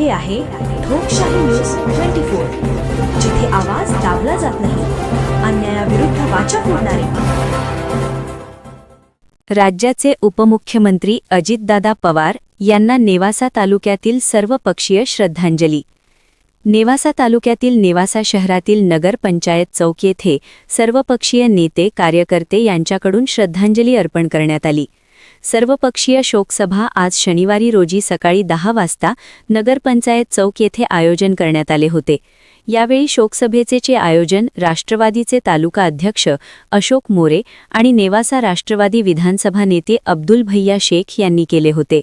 हे आहे लोकशाही न्यूज ट्वेंटी फोर जिथे आवाज दाबला जात नाही अन्यायाविरुद्ध वाचा फोडणारे. राज्याचे उपमुख्यमंत्री अजितदादा पवार यांना नेवासा तालुक्यातील सर्वपक्षीय श्रद्धांजली. नेवासा तालुक्यातील नेवासा शहरातील नगर पंचायत चौक येथे सर्वपक्षीय नेते कार्यकर्ते यांच्याकडून श्रद्धांजली अर्पण करण्यात आली. सर्वपक्षीय शोकसभा आज शनिवारी रोजी सकाळी दहा वाजता नगरपंचायत चौक येथे आयोजन करण्यात आले होते. यावेळी शोकसभेचे आयोजन राष्ट्रवादीचे तालुका अध्यक्ष अशोक मोरे आणि नेवासा राष्ट्रवादी विधानसभा नेते अब्दुल भैया शेख यांनी केले होते.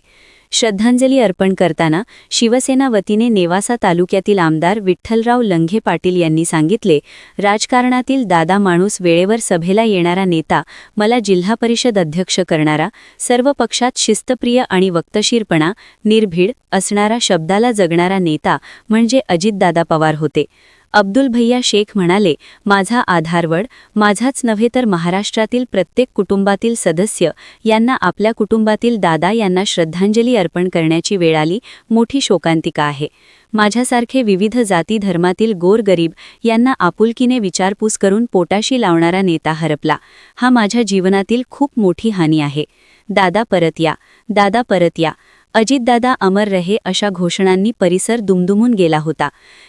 श्रद्धांजली अर्पण करताना शिवसेना वतीने नेवासा तालुक्यातील आमदार विठ्ठलराव लंघे पाटील यांनी सांगितले राजकारणातील दादा माणूस वेळेवर सभेला येणारा नेता मला जिल्हा परिषद अध्यक्ष करणारा सर्व पक्षात शिस्तप्रिय आणि वक्तशीरपणा निर्भीड असणारा शब्दाला जगणारा नेता म्हणजे अजितदादा पवार होते. अब्दुल भैया शेख म्हणाले माझा आधारवड माझाच नव्हे तर महाराष्ट्रातील प्रत्येक कुटुंबातील सदस्य यांना आपल्या कुटुंबातील दादा यांना श्रद्धांजली अर्पण करण्याची वेळ आली मोठी शोकांतिका आहे. माझ्यासारखे विविध जाती धर्मातील गोरगरीब यांना आपुलकीने विचारपूस करून पोटाशी लावणारा नेता हरपला. हा माझ्या जीवनातील खूप मोठी हानी आहे. दादा परत या दादा परत या अजितदादा अमर रहे अशा घोषणांनी परिसर दुमदुमून गेला होता.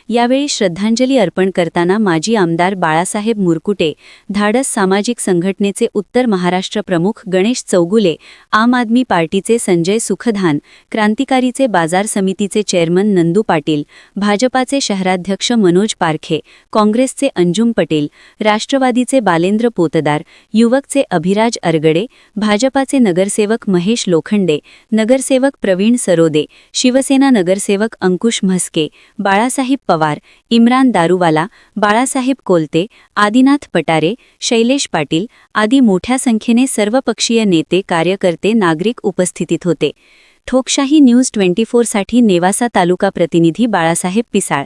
यावेळी श्रद्धांजली अर्पण करताना माजी आमदार बाळासाहेब मुरकुटे धाडस सामाजिक संघटनेचे उत्तर महाराष्ट्र प्रमुख गणेश चौगुले आम आदमी पार्टीचे संजय सुखधान क्रांतिकारीचे बाजार समितीचे चेअरमन नंदू पाटील भाजपाचे शहराध्यक्ष मनोज पारखे काँग्रेसचे अंजुम पटेल राष्ट्रवादीचे बालेंद्र पोतदार युवकचे अभिराज अरगडे भाजपाचे नगरसेवक महेश लोखंडे नगरसेवक प्रवीण सरोदे शिवसेना नगरसेवक अंकुश म्हस्के बाळासाहेब पवार इम्रान दारुवाला बाळासाहेब कोलते आदिनाथ पटारे शैलेश पाटील आदी मोठ्या संख्येने सर्वपक्षीय नेते कार्यकर्ते नागरिक उपस्थितीत होते. ठोकशाही न्यूज ट्वेंटी फोरसाठी नेवासा तालुका प्रतिनिधी बाळासाहेब पिसाळ